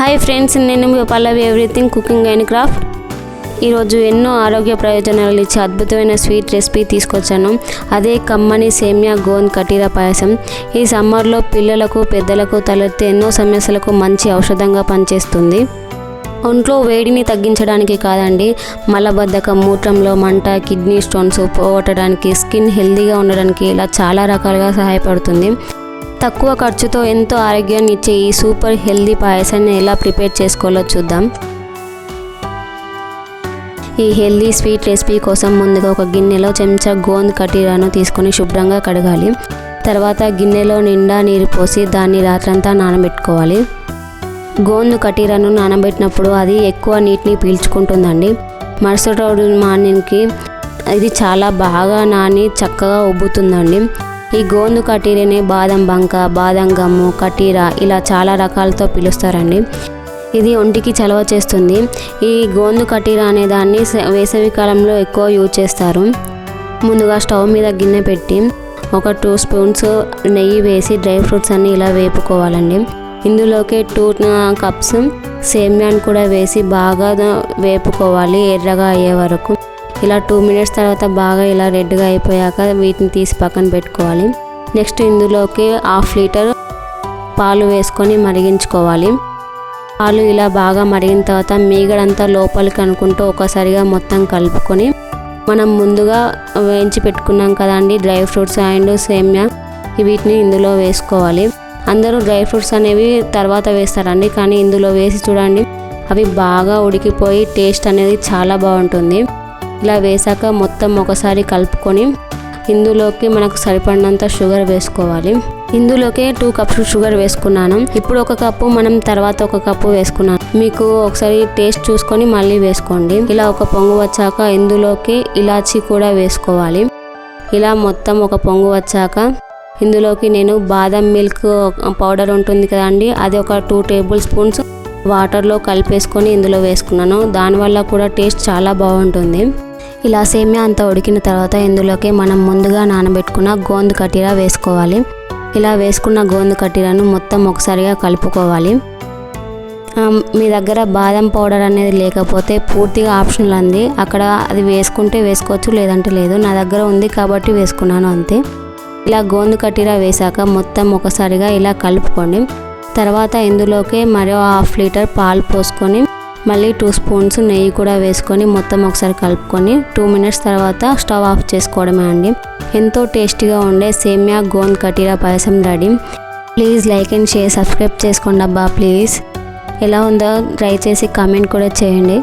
Hi friends నేను మీ Pallavi everything cooking and craft. ఈరోజు ఎన్నో ఆరోగ్య ప్రయోజనాలు ఇచ్చే అద్భుతమైన స్వీట్ రెసిపీ తీసుకొచ్చాను. అదే కమ్మని సేమ్యా గోంద్ కటీరా పాయసం. ఈ సమ్మర్లో పిల్లలకు పెద్దలకు తలెత్తే ఎన్నో సమస్యలకు మంచి ఔషధంగా పనిచేస్తుంది. ఒంట్లో వేడిని తగ్గించడానికి కాదండి మలబద్ధకం మూత్రంలో మంట కిడ్నీ స్టోన్స్ పోగొట్టడానికి స్కిన్ హెల్తీగా ఉండడానికి ఇలా చాలా రకాలుగా సహాయపడుతుంది. తక్కువ ఖర్చుతో ఎంతో ఆరోగ్యాన్ని ఇచ్చే ఈ సూపర్ హెల్దీ పాయసాన్ని ఎలా ప్రిపేర్ చేసుకోవాలో చూద్దాం. ఈ హెల్దీ స్వీట్ రెసిపీ కోసం ముందుగా ఒక గిన్నెలో చెంచా గోంద్ కటీరాను తీసుకొని శుభ్రంగా కడగాలి. తర్వాత గిన్నెలో నిండా నీరు పోసి దాన్ని రాత్రంతా నానబెట్టుకోవాలి. గోందు కటీరాను నానబెట్టినప్పుడు అది ఎక్కువ నీటిని పీల్చుకుంటుందండి. మరుసటి రోజు మార్నింగ్కి ఇది చాలా బాగా నాని చక్కగా ఉబ్బుతుందండి. ఈ గోందు కటీరనే బాదం బంక బాదం గమ్ము కటీరా ఇలా చాలా రకాలతో పిలుస్తారండి. ఇది ఒంటికి చలవ చేస్తుంది. ఈ గోందు కటీరా అనే దాన్ని వేసవికాలంలో వేసవి కాలంలో ఎక్కువ యూజ్ చేస్తారు. ముందుగా స్టవ్ మీద గిన్నె పెట్టి ఒక టూ స్పూన్స్ నెయ్యి వేసి డ్రై ఫ్రూట్స్ అన్ని ఇలా వేపుకోవాలండి. ఇందులోకి టూ కప్స్ సేమ్యాన్ కూడా వేసి బాగా వేపుకోవాలి ఎర్రగా అయ్యే వరకు. ఇలా టూ మినిట్స్ తర్వాత బాగా ఇలా రెడ్గా అయిపోయాక వీటిని తీసి పక్కన పెట్టుకోవాలి. నెక్స్ట్ ఇందులోకి హాఫ్ లీటర్ పాలు వేసుకొని మరిగించుకోవాలి. పాలు ఇలా బాగా మరిగిన తర్వాత మీగడంతా లోపలికి అనుకుంటూ ఒకసారిగా మొత్తం కలుపుకొని మనం ముందుగా వేయించి పెట్టుకున్నాం కదండి డ్రై ఫ్రూట్స్ అండ్ సేమ్యా. వీటిని ఇందులో వేసుకోవాలి. అందరూ డ్రై ఫ్రూట్స్ అనేవి తర్వాత వేస్తారండి కానీ ఇందులో వేసి చూడండి అవి బాగా ఉడికిపోయి టేస్ట్ అనేది చాలా బాగుంటుంది. ఇలా వేసాక మొత్తం ఒకసారి కలుపుకొని ఇందులోకి మనకు సరిపడినంత షుగర్ వేసుకోవాలి. ఇందులోకి టూ కప్స్ షుగర్ వేసుకున్నాను. ఇప్పుడు ఒక కప్పు మనం తర్వాత ఒక కప్పు వేసుకున్నాను. మీకు ఒకసారి టేస్ట్ చూసుకొని మళ్ళీ వేసుకోండి. ఇలా ఒక పొంగు వచ్చాక ఇందులోకి ఇలాచి కూడా వేసుకోవాలి. ఇలా మొత్తం ఒక పొంగు వచ్చాక ఇందులోకి నేను బాదం మిల్క్ పౌడర్ ఉంటుంది కదండి అది ఒక టూ టేబుల్ స్పూన్స్ వాటర్లో కలిపేసుకొని ఇందులో వేసుకున్నాను. దానివల్ల కూడా టేస్ట్ చాలా బాగుంటుంది. ఇలా సేమ్యా అంతా ఉడికిన తర్వాత ఇందులోకి మనం ముందుగా నానబెట్టుకున్న గోంద్ కటీరా వేసుకోవాలి. ఇలా వేసుకున్న గోంద్ కటీరాను మొత్తం ఒకసారిగా కలుపుకోవాలి. మీ దగ్గర బాదం పౌడర్ అనేది లేకపోతే పూర్తిగా ఆప్షనల్ అంది. అక్కడ అది వేసుకుంటే వేసుకోవచ్చు లేదంటే లేదు. నా దగ్గర ఉంది కాబట్టి వేసుకున్నాను అంతే. ఇలా గోందు కటీరా వేసాక మొత్తం ఒకసారిగా ఇలా కలుపుకోండి. తర్వాత ఇందులోకి మరో హాఫ్ లీటర్ పాలు పోసుకొని మళ్ళీ టూ స్పూన్స్ నెయ్యి కూడా వేసుకొని మొత్తం ఒకసారి కలుపుకొని టూ మినిట్స్ తర్వాత స్టవ్ ఆఫ్ చేసుకోవడమే అండి. ఎంతో టేస్టీగా ఉండే సేమ్యా గోంద్ కటీరా పాయసం ready. Please like and share subscribe చేసుకోండి అబ్బా ప్లీజ్. ఎలా ఉందో ట్రై చేసి కామెంట్ కూడా చేయండి.